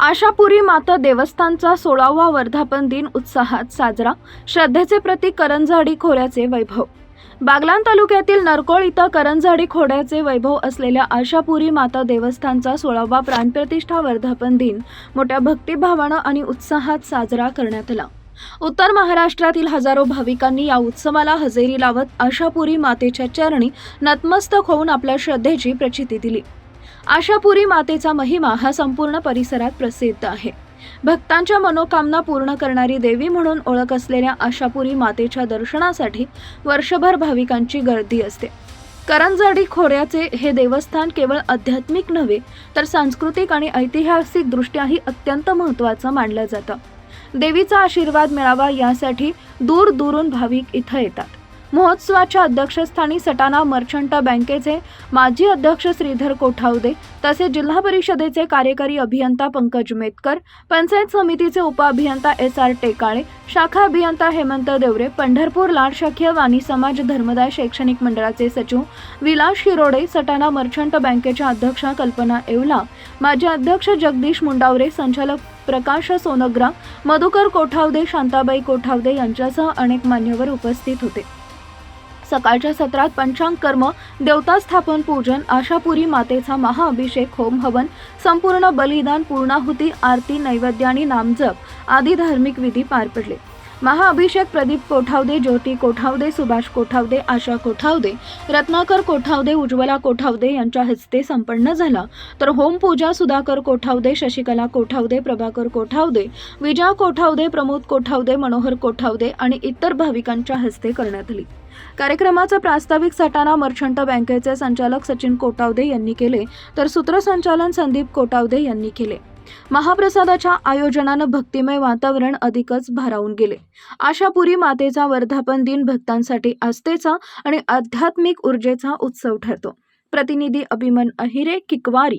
आशापुरी माता देवस्थानचा सोळावा वर्धापन दिन उत्साहात साजरा. श्रद्धेचे प्रतीक करंजाडी खोऱ्याचे वैभव. बागलान तालुक्यातील नरकोळ इथं करंजाडी खोड्याचे वैभव असलेल्या आशापुरी माता देवस्थानचा सोळावा प्राणप्रतिष्ठा वर्धापन दिन मोठ्या भक्तिभावानं आणि उत्साहात साजरा करण्यात आला. उत्तर महाराष्ट्रातील हजारो भाविकांनी या उत्सवाला हजेरी लावत आशापुरी मातेच्या चरणी नतमस्तक होऊन आपल्या श्रद्धेची प्रचिती दिली. आशापुरी मातेचा महिमा हा संपूर्ण परिसरात प्रसिद्ध आहे. भक्तांच्या मनोकामना पूर्ण करणारी देवी म्हणून ओळख असलेल्या आशापुरी मातेच्या दर्शनासाठी वर्षभर भाविकांची गर्दी असते. करंजाडी खोऱ्याचे हे देवस्थान केवळ आध्यात्मिक नव्हे तर सांस्कृतिक आणि ऐतिहासिक दृष्ट्याही अत्यंत महत्त्वाचं मानलं जातं. देवीचा आशीर्वाद मिळावा यासाठी दूरदूरून भाविक इथं येतात. महोत्सवाच्या अध्यक्षस्थानी सटाणा मर्चंट बँकेचे माजी अध्यक्ष श्रीधर कोठावदे तसेच जिल्हा परिषदेचे कार्यकारी अभियंता पंकज मेतकर पंचायत समितीचे उपअभियंता एस आर टेकाळे शाखा अभियंता हेमंत देवरे पंढरपूर लाड शाखीय वाणी समाज धर्मदाय शैक्षणिक मंडळाचे सचिव विलास शिरोडे सटाणा मर्चंट बँकेच्या अध्यक्षा कल्पना येवला माजी अध्यक्ष जगदीश मुंडावरे संचालक प्रकाश सोनग्रा मधुकर कोठावदे शांताबाई कोठावदे यांच्यासह अनेक मान्यवर उपस्थित होते. सकाळच्या सत्रात पंचांग कर्म देवता स्थापन पूजन आशापुरी मातेचा महाअभिषेक होम हवन संपूर्ण बलिदान पूर्णाहुती आरती नैवेद्य आणि नामजप आदी धार्मिक विधी पार पडले. महाअभिषेक प्रदीप कोठावदे ज्योती कोठावदे सुभाष कोठावदे आशा कोठावदे रत्नाकर कोठावदे उज्ज्वला कोठावदे यांच्या हस्ते संपन्न झाला. तर होम पूजा सुधाकर कोठावदे शशिकला कोठावदे प्रभाकर कोठावदे विजया कोठावदे प्रमोद कोठावदे मनोहर कोठावदे आणि इतर भाविकांच्या हस्ते करण्यात आली. कार्यक्रमाचा प्रास्ताविक सटाणा मर्चंट बँकेचे संचालक सचिन कोटावदे यांनी केले तर सूत्रसंचालन संदीप कोटावदे यांनी केले. महाप्रसादाच्या आयोजनानं भक्तिमय वातावरण अधिकच भारावून गेले. आशापुरी मातेचा वर्धापन दिन भक्तांसाठी आस्थेचा आणि आध्यात्मिक ऊर्जेचा उत्सव ठरतो. प्रतिनिधी अभिमन अहिरे किकवारी.